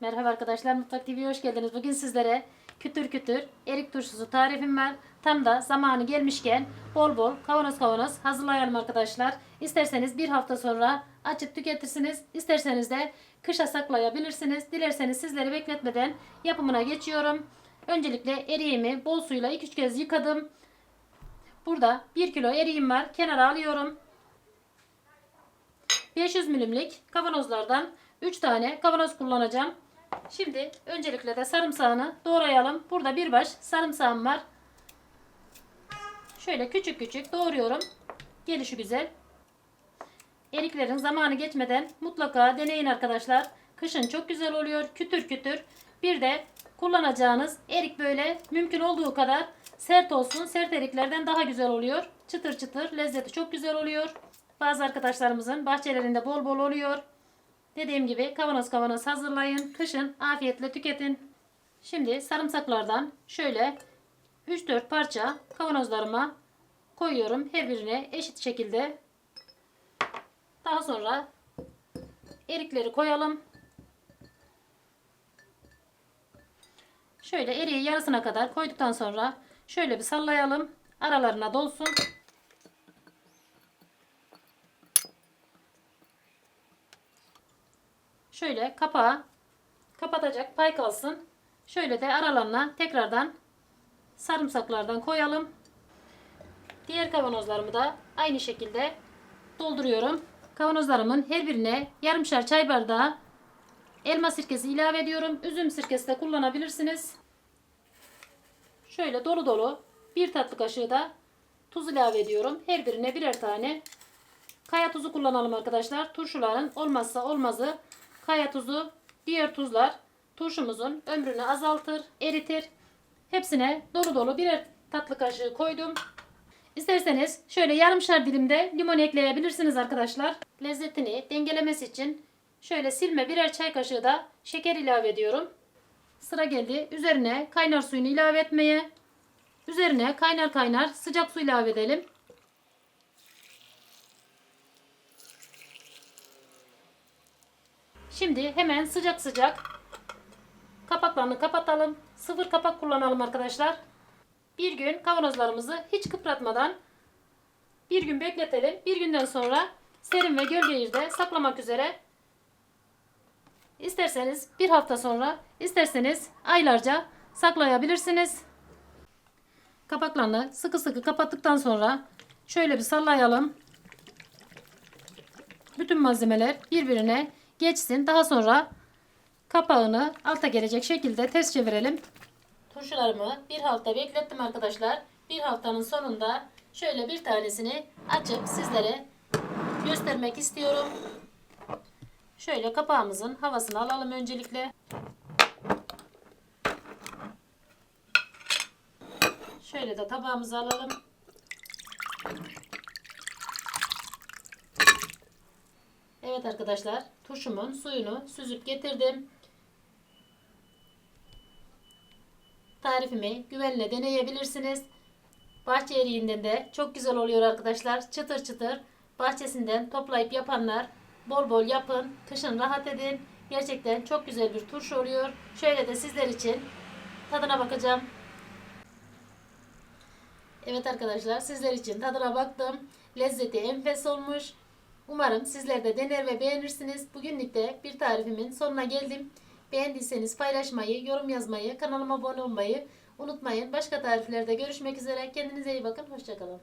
Merhaba arkadaşlar Mutfak TV'ye hoş geldiniz. Bugün sizlere kütür kütür erik turşusu tarifim var. Tam da zamanı gelmişken bol bol kavanoz kavanoz hazırlayalım arkadaşlar. İsterseniz bir hafta sonra açıp tüketirsiniz. İsterseniz de kışa saklayabilirsiniz. Dilerseniz sizleri bekletmeden yapımına geçiyorum. Öncelikle eriğimi bol suyla 2-3 kez yıkadım. Burada 1 kilo eriğim var. Kenara alıyorum. 500 milimlik kavanozlardan 3 tane kavanoz kullanacağım. Şimdi öncelikle de sarımsağını doğrayalım. Burada bir baş sarımsağım var. Şöyle küçük küçük doğruyorum. Gelişi güzel. Eriklerin zamanı geçmeden mutlaka deneyin arkadaşlar. Kışın çok güzel oluyor. Kütür kütür. Bir de kullanacağınız erik böyle mümkün olduğu kadar sert olsun. Sert eriklerden daha güzel oluyor. Çıtır çıtır lezzeti çok güzel oluyor. Bazı arkadaşlarımızın bahçelerinde bol bol oluyor. Dediğim gibi kavanoz kavanoz hazırlayın. Kışın afiyetle tüketin. Şimdi sarımsaklardan şöyle 3-4 parça kavanozlarıma koyuyorum. Her birine eşit şekilde. Daha sonra erikleri koyalım. Şöyle eriği yarısına kadar koyduktan sonra şöyle bir sallayalım. Aralarına dolsun. Şöyle kapağı kapatacak pay kalsın. Şöyle de aralarına tekrardan sarımsaklardan koyalım. Diğer kavanozlarımı da aynı şekilde dolduruyorum. Kavanozlarımın her birine yarımşar çay bardağı elma sirkesi ilave ediyorum. Üzüm sirkesi de kullanabilirsiniz. Şöyle dolu dolu bir tatlı kaşığı da tuz ilave ediyorum. Her birine birer tane kaya tuzu kullanalım arkadaşlar. Turşuların olmazsa olmazı kaya tuzu, diğer tuzlar turşumuzun ömrünü azaltır, eritir. Hepsine dolu dolu birer tatlı kaşığı koydum. İsterseniz şöyle yarımşar dilimde limon ekleyebilirsiniz arkadaşlar. Lezzetini dengelemesi için şöyle silme birer çay kaşığı da şeker ilave ediyorum. Sıra geldi üzerine kaynar suyunu ilave etmeye. Üzerine kaynar kaynar sıcak su ilave edelim. Şimdi hemen sıcak sıcak kapaklarını kapatalım. Sıfır kapak kullanalım arkadaşlar. Bir gün kavanozlarımızı hiç kıpratmadan bir gün bekletelim. Bir günden sonra serin ve gölge yerde saklamak üzere İsterseniz bir hafta sonra, isterseniz aylarca saklayabilirsiniz. Kapaklarını sıkı sıkı kapattıktan sonra şöyle bir sallayalım. Bütün malzemeler birbirine geçsin. Daha sonra kapağını alta gelecek şekilde ters çevirelim. Turşularımı bir hafta beklettim arkadaşlar. Bir haftanın sonunda şöyle bir tanesini açıp sizlere göstermek istiyorum. Şöyle kapağımızın havasını alalım öncelikle. Şöyle de tabağımızı alalım. Evet arkadaşlar turşumun suyunu süzüp getirdim. Tarifimi güvenle deneyebilirsiniz. Bahçe eriğinden de çok güzel oluyor arkadaşlar. Çıtır çıtır bahçesinden toplayıp yapanlar bol bol yapın. Kışın rahat edin. Gerçekten çok güzel bir turşu oluyor. Şöyle de sizler için tadına bakacağım. Evet arkadaşlar sizler için tadına baktım. Lezzeti enfes olmuş. Umarım sizler de dener ve beğenirsiniz. Bugünlük de bir tarifimin sonuna geldim. Beğendiyseniz paylaşmayı, yorum yazmayı, kanalıma abone olmayı unutmayın. Başka tariflerde görüşmek üzere. Kendinize iyi bakın. Hoşçakalın.